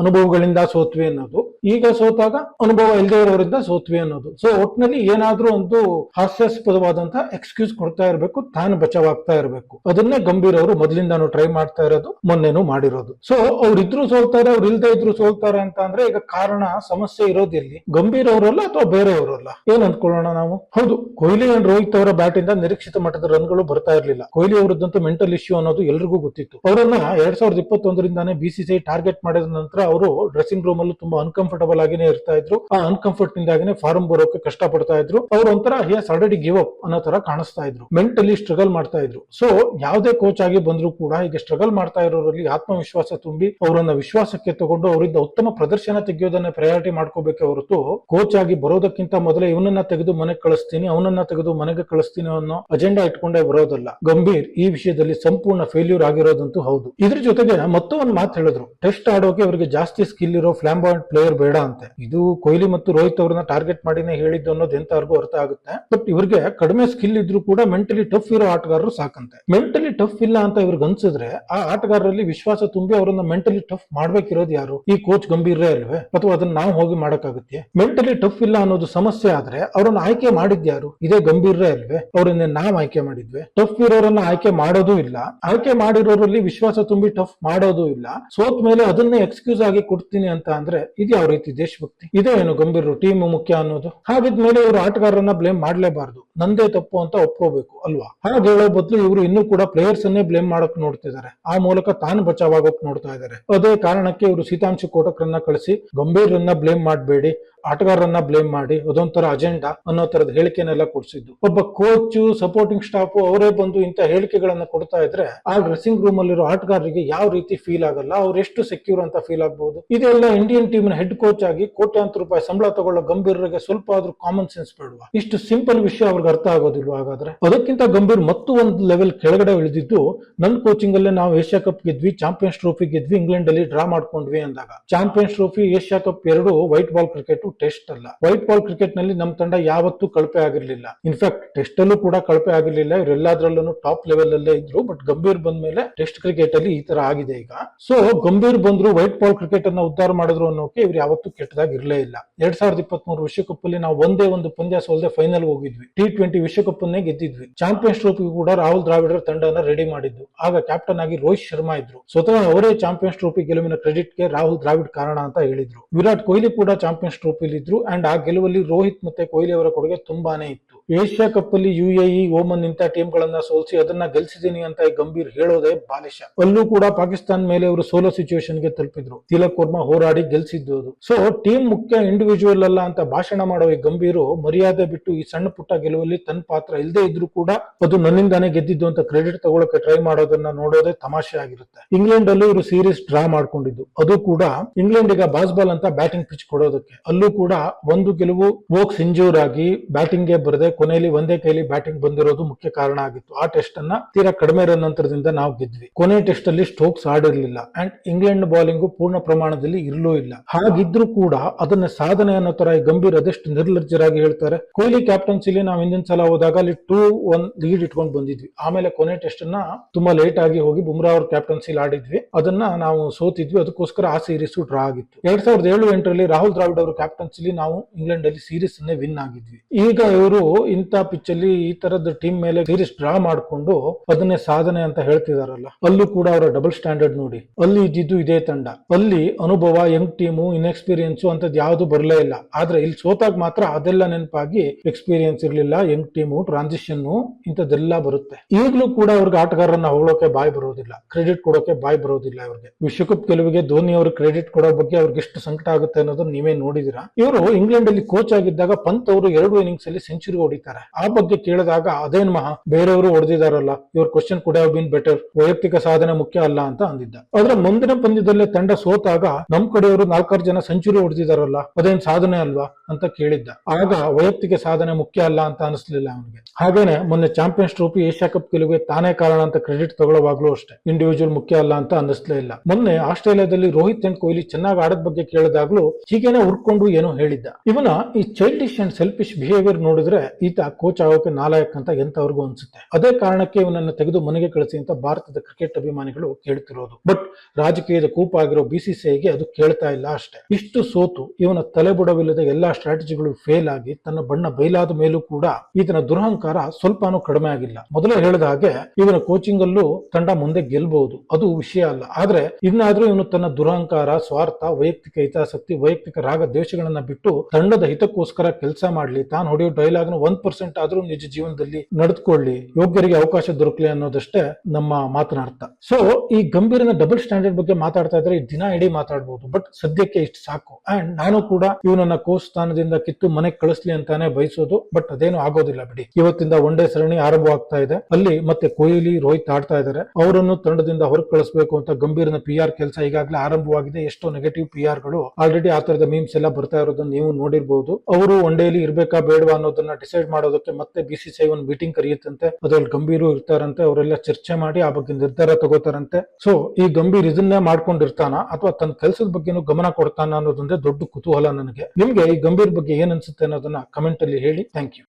ಅನುಭವಗಳಿಂದ ಸೋತ್ವಿ ಅನ್ನೋದು. ಈಗ ಸೋತಾಗ ಅನುಭವ ಇಲ್ಲದೆ ಇರೋರಿಂದ ಸೋತ್ವಿ ಅನ್ನೋದು. ಸೊ ಒಟ್ನಲ್ಲಿ ಏನಾದ್ರೂ ಒಂದು ಹಾಸ್ಯಾಸ್ಪದವಾದಂತಹ ಎಕ್ಸ್ಕ್ಯೂಸ್ ಕೊಡ್ತಾ ಇರಬೇಕು, ತಾನು ಬಚಾವಾಗ್ತಾ ಇರಬೇಕು. ಅದನ್ನೇ ಗಂಭೀರ್ ಅವರು ಮೊದಲಿಂದಾನು ಟ್ರೈ ಮಾಡ್ತಾ ಇರೋದು, ಮೊನ್ನೆನೂ ಮಾಡಿರೋದು. ಸೊ ಅವ್ರು ಇದ್ರು ಸೋಲ್ತಾರೆ ಅವ್ರು ಇಲ್ದೇ ಇದ್ರು ಸೋಲ್ತಾರೆ ಅಂತ ಅಂದ್ರೆ ಈಗ ಕಾರಣ ಸಮಸ್ಯೆ ಇರೋದಿಲ್ಲಿ ಗಂಭೀರ್ ಅವರಲ್ಲ ಅಥವಾ ಬೇರೆಯವರಲ್ಲ ಏನ್ ಅಂದ್ಕೊಳ್ಳೋಣ ನಾವು? ಹೌದು, ಕೊಹ್ಲಿ ಅಂಡ್ ರೋಹಿತ್ ಅವರ ಬ್ಯಾಟ್ ಇಂದ ನಿರೀಕ್ಷಿತ ಮಟ್ಟದ ರನ್ಗಳು ಬರ್ತಾ ಇರಲಿಲ್ಲ. ಕೊಹ್ಲಿ ಅವರದ್ದಂತೂ ಮೆಂಟಲ್ ಇಶ್ಯೂ ಅನ್ನೋದು ಎಲ್ರಿಗೂ ಗೊತ್ತಿತ್ತು. ಅವರನ್ನ ಎರಡ್ ಸಾವಿರದ ಇಪ್ಪತ್ತೊಂದರಿಂದಾನೇ ಬಿಸಿಸಿಐ ಟಾರ್ಗೆಟ್ ಮಾಡಿದ ನಂತರ ಅವರು ಡ್ರೆಸ್ಸಿಂಗ್ ರೂಮ್ ಅಲ್ಲೂ ತುಂಬಾ ಅನ್ಕಂಫರ್ಟಬಲ್ ಆಗಿನೇ ಇರ್ತಾ ಇದ್ರು. ಆ ಅನ್ಕಂಫರ್ಟ್ ನಿಂದಾಗಿನೇ ಫಾರ್ಮ್ ಬರೋಕೆ ಕಷ್ಟ ಪಡ್ತಾ ಇದ್ರು. ಅವ್ರು ಒಂಥರ ಆಲ್ರೆಡಿ ಗಿವ್ ಅಪ್ ಅನ್ನೋ ತರ ಕಾಣಿಸ್ತಾ ಇದ್ರು. ಮೆಂಟಲಿ ಸ್ಟ್ರಗಲ್ ಮಾಡ್ತಾ ಇದ್ರು. ಸೊ ಯಾವುದೇ ಕೋಚ್ ಆಗಿ ಬಂದ್ರು ಕೂಡ ಈಗ ಸ್ಟ್ರಗಲ್ ಮಾಡ್ತಾ ಇರೋರಲ್ಲಿ ಆತ್ಮವಿಶ್ವಾಸ ತುಂಬಿ ಅವರನ್ನ ವಿಶ್ವಾಸಕ್ಕೆ ತಗೊಂಡು ಅವರಿಂದ ಉತ್ತಮ ಪ್ರದರ್ಶನ ತೆಗೆಯೋದನ್ನ ಪ್ರಯಾರಿಟಿ ಮಾಡ್ಕೋಬೇಕೆ ಹೊರತು ಕೋಚ್ ಆಗಿ ಬರೋದಕ್ಕಿಂತ ಮೊದಲೇ ಇವನನ್ನ ತೆಗೆದು ಮನೆಗೆ ಕಳಿಸ್ತೀನಿ, ಅವನನ್ನ ತೆಗೆದು ಮನೆಗೆ ಕಳಿಸ್ತೀನಿ ಅನ್ನೋ ಅಜೆಂಡಾ ಇಟ್ಕೊಂಡೇ ಬರೋದಲ್ಲ. ಗಂಭೀರ್ ಈ ವಿಷಯದಲ್ಲಿ ಸಂಪೂರ್ಣ ಫೇಲ್ಯೂರ್ ಆಗಿರೋದಂತೂ ಹೌದು. ಇದ್ರ ಜೊತೆಗೆ ಮತ್ತೊಂದು ಮಾತು ಹೇಳಿದ್ರು. ಟೆಸ್ಟ್ ಆಡೋಕೆ ಅವರಿಗೆ ಜಾಸ್ತಿ ಸ್ಕಿಲ್ ಇರೋ ಫ್ಲಾಂಬಾಯಿಂಟ್ ಪ್ಲೇಯರ್ ಬೇಡ ಅಂತೆ. ಇದು ಕೊಹ್ಲಿ ಮತ್ತು ರೋಹಿತ್ ಅವರನ್ನ ಟಾರ್ಗೆಟ್ ಮಾಡಿನೇ ಹೇಳಿದ್ದು ಅನ್ನೋದು ಎಂತವರೆಗೂ ಅರ್ಥ ಆಗುತ್ತೆ. ಬಟ್ ಇವ್ರಿಗೆ ಕಡಿಮೆ ಸ್ಕಿಲ್ ಇದ್ರೂ ಕೂಡ ಮೆಂಟಲಿ ಟಫ್ ಇರೋ ಆಟಗಾರರು ಸಾಕಂತೆ. ಮೆಂಟಲಿ ಟಫ್ ಇಲ್ಲ ಅಂತ ಇವ್ರಿಗೆ ಅನ್ಸಿದ್ರೆ ಆ ಆಟಗಾರರಲ್ಲಿ ವಿಶ್ವಾಸ ತುಂಬಿ ಅವರನ್ನ ಮೆಂಟಲಿ ಟಫ್ ಮಾಡ್ಬೇಕಿರೋದು ಯಾರು? ಈ ಕೋಚ್ ಗಂಭೀರರೇ ಅಲ್ವೇ? ಅಥವಾ ಅದನ್ನ ನಾವು ಹೋಗಿ ಮಾಡಕ್ಕಾಗುತ್ತೆ ಮೆಂಟಲಿ ಟಫ್ ಇಲ್ಲ ಅನ್ನೋದು ಸಮಸ್ಯೆ ಆದ್ರೆ ಅವ್ರನ್ನ ಆಯ್ಕೆ ಮಾಡಿದ್ಯಾರು ಇದೇ ಗಂಭೀರರೇ ಅಲ್ವೇ? ಅವ್ರನ್ನ ನಾವ್ ಆಯ್ಕೆ ಮಾಡಿದ್ವಿ. ಟಫ್ ಇರೋರನ್ನ ಆಯ್ಕೆ ಮಾಡೋದು ಇಲ್ಲ. ಆಯ್ಕೆ ಮಾಡಿರೋರಲ್ಲಿ ವಿಶ್ವಾಸ ತುಂಬಿ ಟಫ್ ಮಾಡೋದು ಇಲ್ಲ. ಸೋತ್ ಮೇಲೆ ಅದನ್ನೇ ಎಕ್ಸ್ಕ್ಯೂಸ್ ಆಗಿ ಕೊಡ್ತೀನಿ ಅಂತ ಅಂದ್ರೆ ಇದು ಯಾವ ರೀತಿ ದೇಶಭಕ್ತಿ? ಇದೇ ಏನು ಗಂಭೀರರು ಟೀಮ್ ಟೀಮ್ ಮುಖ್ಯ ಅನ್ನೋದು. ಹಾಗಿದ್ಮೇಲೆ ಇವರು ಆಟಗಾರರನ್ನ ಬ್ಲೇಮ್ ಮಾಡ್ಲೇಬಾರ್ದು. ನಂದೇ ತಪ್ಪು ಅಂತ ಒಪ್ಕೋಬೇಕು, ಅಲ್ವಾ? ಹಾಗೆ ಹೇಳೋ ಬದಲು ಇವರು ಇನ್ನೂ ಕೂಡ ಪ್ಲೇಯರ್ಸ್ ಅನ್ನೇ ಬ್ಲೇಮ್ ಮಾಡಕ್ ನೋಡ್ತಿದ್ದಾರೆ ಆ ಮೂಲಕ ತಾನು ಬಚಾವಾಗೋಕ್ ನೋಡ್ತಾ ಇದ್ದಾರೆ ಅದೇ ಕಾರಣಕ್ಕೆ ಇವರು ಸೀತಾಂಶ ಕೋಟಕ್ರನ್ನ ಕಳಿಸಿ ಗಂಭೀರರನ್ನ ಬ್ಲೇಮ್ ಮಾಡಬೇಡಿ, ಆಟಗಾರರನ್ನ ಬ್ಲೇಮ್ ಮಾಡಿ, ಅದೊಂಥರ ಅಜೆಂಡಾ ಅನ್ನೋ ತರದ ಹೇಳಿಕೆನೆಲ್ಲ ಕೊಡಿಸಿದ್ದು. ಒಬ್ಬ ಕೋಚ್ ಸಪೋರ್ಟಿಂಗ್ ಸ್ಟಾಫ್ ಅವರೇ ಬಂದು ಇಂತ ಹೇಳಿಕೆಗಳನ್ನ ಕೊಡ್ತಾ ಇದ್ರೆ ಆ ಡ್ರೆಸ್ಸಿಂಗ್ ರೂಮ್ ಅಲ್ಲಿರೋ ಆಟಗಾರರಿಗೆ ಯಾವ ರೀತಿ ಫೀಲ್ ಆಗಲ್ಲ, ಅವ್ರು ಎಷ್ಟು ಸೆಕ್ಯೂರ್ ಅಂತ ಫೀಲ್ ಆಗಬಹುದು? ಇದೆಲ್ಲ ಇಂಡಿಯನ್ ಟೀಮ್ ಹೆಡ್ ಕೋಚ್ ಆಗಿ ಕೋಟ್ಯಾಂತರ ರೂಪಾಯಿ ಸಂಬಳ ತಗೊಳ್ಳೋ ಗಂಭೀರರಿಗೆ ಸ್ವಲ್ಪ ಆದ್ರೂ ಕಾಮನ್ ಸೆನ್ಸ್ ಬೇಡವಾ? ಇಷ್ಟು ಸಿಂಪಲ್ ವಿಷಯ ಅವ್ರಿಗೆ ಅರ್ಥ ಆಗೋದಿಲ್ವಾ ಹಾಗಾದ್ರೆ? ಅದಕ್ಕಿಂತ ಗಂಭೀರ್ ಮತ್ತು ಒಂದು ಲೆವೆಲ್ ಕೆಳಗಡೆ ಇಳಿದಿದ್ದು ನನ್ನ ಕೋಚಿಂಗ್ ಅಲ್ಲೇ ನಾವು ಏಷ್ಯಾ ಕಪ್ ಗೆದ್ವಿ ಚಾಂಪಿಯನ್ಸ್ ಟ್ರೋಫಿ ಗೆದ್ವಿ ಇಂಗ್ಲೆಂಡ್ ಅಲ್ಲಿ ಡ್ರಾ ಮಾಡ್ಕೊಂಡ್ವಿ ಅಂದಾಗ. ಚಾಂಪಿಯನ್ಸ್ ಟ್ರೋಫಿ ಏಷ್ಯಾ ಕಪ್ ಎರಡು ವೈಟ್ ಬಾಲ್ ಕ್ರಿಕೆಟ್ ಟೆಸ್ಟ್ ಅಲ್ಲ. ವೈಟ್ ಬಾಲ್ ಕ್ರಿಕೆಟ್ನಲ್ಲಿ ನಮ್ಮ ತಂಡ ಯಾವತ್ತೂ ಕಳಪೆ ಆಗಿರ್ಲಿಲ್ಲ. ಇನ್ಫ್ಯಾಕ್ಟ್ ಟೆಸ್ಟ್ ಅಲ್ಲೂ ಕೂಡ ಕಳಪೆ ಆಗಿರ್ಲಿಲ್ಲ. ಇವರೆಲ್ಲದ್ರಲ್ಲೂ ಟಾಪ್ ಲೆವೆಲ್ ಅಲ್ಲೇ ಇದ್ರು ಬಟ್ ಗಂಭೀರ್ ಬಂದ ಮೇಲೆ ಟೆಸ್ಟ್ ಕ್ರಿಕೆಟ್ ಅಲ್ಲಿ ಈ ತರ ಆಗಿದೆ ಈಗ. ಸೊ ಗಂಭೀರ್ ಬಂದ್ರು ವೈಟ್ ಬಾಲ್ ಕ್ರಿಕೆಟ್ ಅನ್ನ ಉದ್ಧಾರ ಮಾಡಿದ್ರು ಅನ್ನೋಕೆ ಇವ್ರು ಯಾವತ್ತೂ ಕೆಟ್ಟದಾಗಿ ಇರಲೇ ಇಲ್ಲ. ಎರಡ್ ಸಾವಿರದ ಇಪ್ಪತ್ತ್ ಮೂರು ವಿಶ್ವಕಪ್ ಅಲ್ಲಿ ನಾವು ಒಂದೇ ಒಂದು ಪಂದ್ಯ ಸೋಲ್ದೆ ಫೈನಲ್ ಹೋಗಿದ್ವಿ. ಟಿ ಟ್ವೆಂಟಿ ವಿಶ್ವಕಪ್ ಅನ್ನೇ ಗೆದ್ದಿದ್ವಿ. ಚಾಂಪಿಯನ್ಸ್ ಟ್ರೋಫಿ ಕೂಡ ರಾಹುಲ್ ದ್ರಾವಿಡರ್ ತಂಡನ ರೆಡಿ ಮಾಡಿದ್ದು. ಆಗ ಕ್ಯಾಪ್ಟನ್ ಆಗಿ ರೋಹಿತ್ ಶರ್ಮಾ ಇದ್ರು. ಸ್ವತಃ ಅವರೇ ಚಾಂಪಿಯನ್ಸ್ ಟ್ರೋಫಿ ಗೆಲುವಿನ ಕ್ರೆಡಿಟ್ಗೆ ರಾಹುಲ್ ದ್ರಾವಿಡ್ ಕಾರಣ ಅಂತ ಹೇಳಿದ್ರು. ವಿರಾಟ್ ಕೊಹ್ಲಿ ಕೂಡ ಚಾಂಪಿಯನ್ಸ್ ಟ್ರೋಫಿಲಿ ಇದ್ರು ಅಂಡ್ ಆ ಗೆಲುವಲ್ಲಿ ರೋಹಿತ್ ಮತ್ತೆ ಕೊಹ್ಲಿ ಅವರ ಕೊಡುಗೆ ತುಂಬಾನೇ ಇತ್ತು. ಏಷ್ಯಾ ಕಪ್ ಅಲ್ಲಿ ಯು ಎ ಇ ಓಮನ್ ಇಂಥ ಟೀಮ್ ಗಳನ್ನ ಸೋಲಿಸಿ ಅದನ್ನ ಗೆಲ್ಸಿದೀನಿ ಅಂತ ಗಂಭೀರ್ ಹೇಳೋದೇ ಬಾಲಿಶ. ಅಲ್ಲೂ ಕೂಡ ಪಾಕಿಸ್ತಾನ ಮೇಲೆ ಅವರು ಸೋಲೋ ಸಿಚುವೇಶನ್ಗೆ ತಲುಪಿದ್ರು. ತಿಲಕ್ ವರ್ಮಾ ಹೋರಾಡಿ ಗೆಲ್ಸಿದ್ದು ಸೊ, ಟೀಮ್ ಮುಖ್ಯ ಇಂಡಿವಿಜುವಲ್ ಅಲ್ಲ ಅಂತ ಭಾಷಣ ಮಾಡೋ ಈ ಗಂಭೀರು ಮರ್ಯಾದೆ ಬಿಟ್ಟು ಈ ಸಣ್ಣ ಪುಟ್ಟ ಗೆಲುವಲ್ಲಿ ತನ್ನ ಪಾತ್ರ ಇಲ್ಲದೆ ಇದ್ರು ಕೂಡ ಅದು ನನ್ನಿಂದಾನೇ ಗೆದ್ದಿದ್ದು ಅಂತ ಕ್ರೆಡಿಟ್ ತಗೊಳಕ್ಕೆ ಟ್ರೈ ಮಾಡೋದನ್ನ ನೋಡೋದೇ ತಮಾಷೆ ಆಗಿರುತ್ತೆ. ಇಂಗ್ಲೆಂಡ್ ಅಲ್ಲೂ ಇವರು ಸೀರೀಸ್ ಡ್ರಾ ಮಾಡ್ಕೊಂಡಿದ್ದು. ಅದು ಕೂಡ ಇಂಗ್ಲೆಂಡ್ ಈಗ ಬಾಸ್ಬಾಲ್ ಅಂತ ಬ್ಯಾಟಿಂಗ್ ಪಿಚ್ ಕೊಡೋದಕ್ಕೆ. ಅಲ್ಲೂ ಕೂಡ ಒಂದು ಗೆಲುವು ವೋಕ್ಸ್ ಇಂಜೂರ್ ಆಗಿ ಬ್ಯಾಟಿಂಗ್ಗೆ ಬರದೆ ಕೊನೆಯಲ್ಲಿ ಒಂದೇ ಕೈಲಿ ಬ್ಯಾಟಿಂಗ್ ಬಂದಿರೋದು ಮುಖ್ಯ ಕಾರಣ ಆಗಿತ್ತು. ಆ ಟೆಸ್ಟ್ ಅನ್ನ ತೀರಾ ಕಡಿಮೆ ರನ್ ಅಂತರದಿಂದ ನಾವು ಗೆದ್ವಿ. ಕೊನೆ ಟೆಸ್ಟ್ ಅಲ್ಲಿ ಸ್ಟೋಕ್ಸ್ ಆಡಿರ್ಲಿಲ್ಲ. ಅಂಡ್ ಇಂಗ್ಲೆಂಡ್ ಬೌಲಿಂಗ್ ಪೂರ್ಣ ಪ್ರಮಾಣದಲ್ಲಿ ಇರಲೂ ಇಲ್ಲ. ಹಾಗಿದ್ರು ಕೂಡ ಅದನ್ನ ಸಾಧನೆ ಅನ್ನೋ ತರ ಗಂಭೀರ್ ಅದೆಷ್ಟು ನಿರ್ಲಜ್ಜರಾಗಿ ಹೇಳ್ತಾರೆ. ಕೊಹ್ಲಿ ಕ್ಯಾಪ್ಟನ್ಸಿಲಿ ನಾವು ಹಿಂದಿನ ಸಲ ಹೋದಾಗ ಅಲ್ಲಿ ಟೂ ಒನ್ ಲೀಡ್ ಇಟ್ಕೊಂಡು ಬಂದಿದ್ವಿ. ಆಮೇಲೆ ಕೊನೆ ಟೆಸ್ಟ್ ಅನ್ನ ತುಂಬಾ ಲೇಟ್ ಆಗಿ ಹೋಗಿ ಬುಮ್ರಾ ಅವ್ರ ಕ್ಯಾಪ್ಟನ್ಸಿಲಿ ಆಡಿದ್ವಿ. ಅದನ್ನ ನಾವು ಸೋತಿದ್ವಿ. ಅದಕ್ಕೋಸ್ಕರ ಆ ಸೀರೀಸ್ ಡ್ರಾ ಆಗಿತ್ತು. ಎರಡ್ ಸಾವಿರದ ಏಳು ಎಂಟರಲ್ಲಿ ರಾಹುಲ್ ದ್ರಾವಿಡ್ ಅವರು ಕ್ಯಾಪ್ಟನ್ಸಿಲಿ ನಾವು ಇಂಗ್ಲೆಂಡ್ ಅಲ್ಲಿ ಸೀರೀಸ್ ಅನ್ನೇ ವಿನ್ ಆಗಿದ್ವಿ. ಈಗ ಇವರು ಇಂಥ ಪಿಚ್ ಅಲ್ಲಿ ಈ ತರದ ಟೀಮ್ ಮೇಲೆ ಸೀರೀಸ್ ಡ್ರಾ ಮಾಡ್ಕೊಂಡು ಅದನ್ನೇ ಸಾಧನೆ ಅಂತ ಹೇಳ್ತಿದಾರಲ್ಲ. ಅಲ್ಲೂ ಕೂಡ ಅವರ ಡಬಲ್ ಸ್ಟ್ಯಾಂಡರ್ಡ್ ನೋಡಿ. ಅಲ್ಲಿ ಇದ್ದಿದ್ದು ಇದೇ ತಂಡ. ಅಲ್ಲಿ ಅನುಭವ ಯಂಗ್ ಟೀಮು ಇನ್ಎಕ್ಸ್ಪೀರಿಯನ್ಸ್ ಅಂತದ್ ಯಾವ್ದು ಬರಲೇ ಇಲ್ಲ. ಆದ್ರೆ ಇಲ್ಲಿ ಸೋತಾಗ ಮಾತ್ರ ಅದೆಲ್ಲ ನೆನಪಾಗಿ ಎಕ್ಸ್ಪೀರಿಯನ್ಸ್ ಇರ್ಲಿಲ್ಲ ಯಂಗ್ ಟೀಮು ಟ್ರಾನ್ಸಿಷನ್ ಇಂಥದ್ದೆಲ್ಲ ಬರುತ್ತೆ. ಈಗಲೂ ಕೂಡ ಅವ್ರಿಗೆ ಆಟಗಾರರನ್ನ ಹೊಗಳೋಕೆ ಬಾಯ್ ಬರೋದಿಲ್ಲ. ಕ್ರೆಡಿಟ್ ಕೊಡೋಕೆ ಬಾಯ್ ಬರೋದಿಲ್ಲ ಅವ್ರಿಗೆ ವಿಶ್ವಕಪ್ ಗೆಲುವಿಗೆ ಧೋನಿ ಅವರು ಕ್ರೆಡಿಟ್ ಕೊಡೋ ಬಗ್ಗೆ ಅವ್ರಿಗೆ ಎಷ್ಟು ಸಂಕಟ ಆಗುತ್ತೆ ಅನ್ನೋದನ್ನ ನೀವೇ ನೋಡಿದಿರಾ? ಇವರು ಇಂಗ್ಲೆಂಡ್ ಅಲ್ಲಿ ಕೋಚ್ ಆಗಿದ್ದಾಗ ಪಂತ್ ಅವರು ಎರಡು ಇನ್ನಿಂಗ್ಸ್ ಅಲ್ಲಿ ಸೆಂಚುರಿ ಹೊಡಿತಾರೆ ಆ ಬಗ್ಗೆ ಕೇಳಿದಾಗ ಅದೇನ್ ಮಹಾ, ಬೇರೆಯವರು ಹೊಡೆದಿದಾರಲ್ಲ ಇವ್ರ ಕ್ವಶನ್ ಕುಡ್ ಬಿನ್ ಬೆಟರ್ ವೈಯಕ್ತಿಕ ಸಾಧನೆ ಮುಖ್ಯ ಅಲ್ಲ ಅಂತ ಅಂದಿದ್ದ. ಆದ್ರೆ ಮುಂದಿನ ಪಂದ್ಯದಲ್ಲೇ ತಂಡ ಸೋತಾಗ ನಮ್ ಕಡೆಯವರು ನಾಲ್ಕಾರು ಜನ ಸೆಂಚುರಿ ಹೊಡೆದಿದಾರಲ್ಲ ಅದೇನ್ ಸಾಧನೆ ಅಲ್ವಾ ಅಂತ ಕೇಳಿದ್ದ. ಆಗ ವೈಯಕ್ತಿಕ ಸಾಧನೆ ಮುಖ್ಯ ಅಲ್ಲ ಅಂತ ಅನಿಸ್ಲಿಲ್ಲ ಅವನಿಗೆ. ಹಾಗೇನೆ ಮೊನ್ನೆ ಚಾಂಪಿಯನ್ಸ್ ಟ್ರೋಫಿ ಏಷ್ಯಾ ಕಪ್ ಗೆಲುವಿಗೆ ತಾನೇ ಕಾರಣ ಅಂತ ಕ್ರೆಡಿಟ್ ತಗೊಳ್ಳುವಾಗ್ಲೂ ಅಷ್ಟೇ. ಇಂಡಿವಿಜುವಲ್ ಮುಖ್ಯ ಅಲ್ಲ ಅಂತ ಅನ್ನಿಸ್ಲೇ ಇಲ್ಲ. ಮೊನ್ನೆ ಆಸ್ಟ್ರೇಲಿಯಾದಲ್ಲಿ ರೋಹಿತ್ ಅಂಡ್ ಕೊಹ್ಲಿ ಚೆನ್ನಾಗಿ ಆಡದ ಬಗ್ಗೆ ಕೇಳಿದಾಗ್ಲೂ ಹೀಗೇನೆ ಹುರ್ಕೊಂಡು ಏನೋ ಹೇಳಿದ್ದ. ಇವನ ಈ ಚೈಲ್ಡಿಶ್ ಅಂಡ್ ಸೆಲ್ಫಿಶ್ ಬಿಹೇವಿಯರ್ ನೋಡಿದ್ರೆ ಈತ ಕೋಚ್ ಆಗೋಕೆ ನಾಲಾಯಕ್ ಅಂತ ಎಂತವ್ರಿಗೂ ಅನ್ಸುತ್ತೆ. ಅದೇ ಕಾರಣಕ್ಕೆ ಇವನನ್ನ ತೆಗೆದು ಮನೆಗೆ ಕಳಿಸಿ ಅಂತ ಭಾರತದ ಕ್ರಿಕೆಟ್ ಅಭಿಮಾನಿಗಳು ಕೇಳ್ತಿರೋದು. ಬಟ್ ರಾಜಕೀಯದ ಕೂಪ ಆಗಿರೋ ಬಿಸಿಸಿಐಗೆ ಅದು ಕೇಳ್ತಾ ಇಲ್ಲ ಅಷ್ಟೇ. ಇಷ್ಟು ಸೋತು ಇವನ ತಲೆಬುಡವಿಲ್ಲದ ಎಲ್ಲಾ ಸ್ಟ್ರಾಟಜಿಗಳು ಫೇಲ್ ಆಗಿ ತನ್ನ ಬಣ್ಣ ಬಯಲಾದ ಮೇಲೂ ಕೂಡ ಈತನ ದುರಹಂಕಾರ ಸ್ವಲ್ಪನೂ ಕಡಿಮೆ ಆಗಿಲ್ಲ. ಮೊದಲೇ ಹೇಳಿದ ಹಾಗೆ ಇವನ ಕೋಚಿಂಗ್ ಅಲ್ಲೂ ತಂಡ ಮುಂದೆ ಗೆಲ್ಬಹುದು. ಅದು ವಿಷಯ ಅಲ್ಲ. ಆದ್ರೆ ಇನ್ನಾದ್ರೂ ಇವನು ತನ್ನ ದುರಹಂಕಾರ, ಸ್ವಾರ್ಥ, ವೈಯಕ್ತಿಕ ಹಿತಾಸಕ್ತಿ, ವೈಯಕ್ತಿಕ ರಾಗ ದ್ವೇಷಗಳನ್ನ ಬಿಟ್ಟು ತಂಡದ ಹಿತಕ್ಕೋಸ್ಕರ ಕೆಲಸ ಮಾಡ್ಲಿ, ತಾನು ಹೊಡೆಯೋ ಡೈಲಾಗ್ನ ಒಂದ್ ಪರ್ಸೆಂಟ್ ಆದ್ರೂ ನಿಜ ಜೀವನದಲ್ಲಿ ನಡೆದುಕೊಳ್ಳಿ, ಯೋಗ್ಯರಿಗೆ ಅವಕಾಶ ದೊರಕಲಿ ಅನ್ನೋದಷ್ಟೇ ನಮ್ಮ ಮಾತಿನ ಅರ್ಥ. ಸೊ ಈ ಗಂಭೀರನ ಡಬಲ್ ಸ್ಟ್ಯಾಂಡರ್ಡ್ ಬಗ್ಗೆ ಮಾತಾಡ್ತಾ ಇದ್ರೆ ದಿನ ಇಡೀ ಮಾತಾಡಬಹುದು ಬಟ್ ಸದ್ಯಕ್ಕೆ ಇಷ್ಟು ಸಾಕು. ಅಂಡ್ ನಾನು ಕೂಡ ಇವನನ್ನ ಕೋರ್ಸ್ ಸ್ಥಾನದಿಂದ ಕಿತ್ತು ಮನೆಗೆ ಕಳಿಸ್ಲಿ ಅಂತಾನೆ ಬಯಸೋದು ಬಟ್ ಅದೇನು ಆಗೋದಿಲ್ಲ ಬಿಡಿ. ಇವತ್ತಿಂದ ಒನ್ ಡೇ ಸರಣಿ ಆರಂಭವಾಗ್ತಾ ಇದೆ. ಅಲ್ಲಿ ಮತ್ತೆ ಕೊಹ್ಲಿ, ರೋಹಿತ್ ಆಡ್ತಾ ಇದ್ದಾರೆ ಅವರನ್ನು ತಂಡದಿಂದ ಹೊರಗೆ ಕಳಿಸಬೇಕು ಅಂತ ಗಂಭೀರನ ಪಿ ಆರ್ ಕೆಲಸ ಈಗಾಗಲೇ ಆರಂಭವಾಗಿದೆ. ಎಷ್ಟೋ ನೆಗೆಟಿವ್ ಪಿ ಆರ್ಗಳು. ಆಲ್ರೆಡಿ ಆ ತರದ ಮೀಮ್ಸ್ ಎಲ್ಲ ಬರ್ತಾ ಇರೋದನ್ನ ನೀವು ನೋಡಿರ್ಬಹುದು ಅವರು ಒನ್ ಡೇಲಿ ಇರ್ಬೇಕಾ ಬೇಡವಾ ಅನ್ನೋದನ್ನ ಡಿಸೈಡ್ ಮಾಡೋದಕ್ಕೆ ಮತ್ತೆ ಬಿಸಿಸಿಐ ಒಂದು ಮೀಟಿಂಗ್ ಕರೆಯುತ್ತಂತೆ. ಅದ್ರಲ್ಲಿ ಗಂಭೀರು ಇರ್ತಾರಂತೆ, ಅವರೆಲ್ಲ ಚರ್ಚೆ ಮಾಡಿ ಆ ಬಗ್ಗೆ ನಿರ್ಧಾರ ತಗೋತಾರಂತೆ. ಸೊ ಈ ಗಂಭೀರ್ ಇದನ್ನೇ ಮಾಡ್ಕೊಂಡಿರ್ತಾನ ಅಥವಾ ತನ್ನ ಕೆಲಸದ ಬಗ್ಗೆನೂ ಗಮನ ಕೊಡ್ತಾನ ಅನ್ನೋದೊಂದೇ ದೊಡ್ಡ ಕುತೂಹಲ ನನಗೆ. ನಿಮ್ಗೆ ಈ ಗಂಭೀರ್ ಬಗ್ಗೆ ಏನ್ ಅನ್ಸುತ್ತೆ ಅನ್ನೋದನ್ನ ಕಮೆಂಟ್ ಅಲ್ಲಿ ಹೇಳಿ. Thank you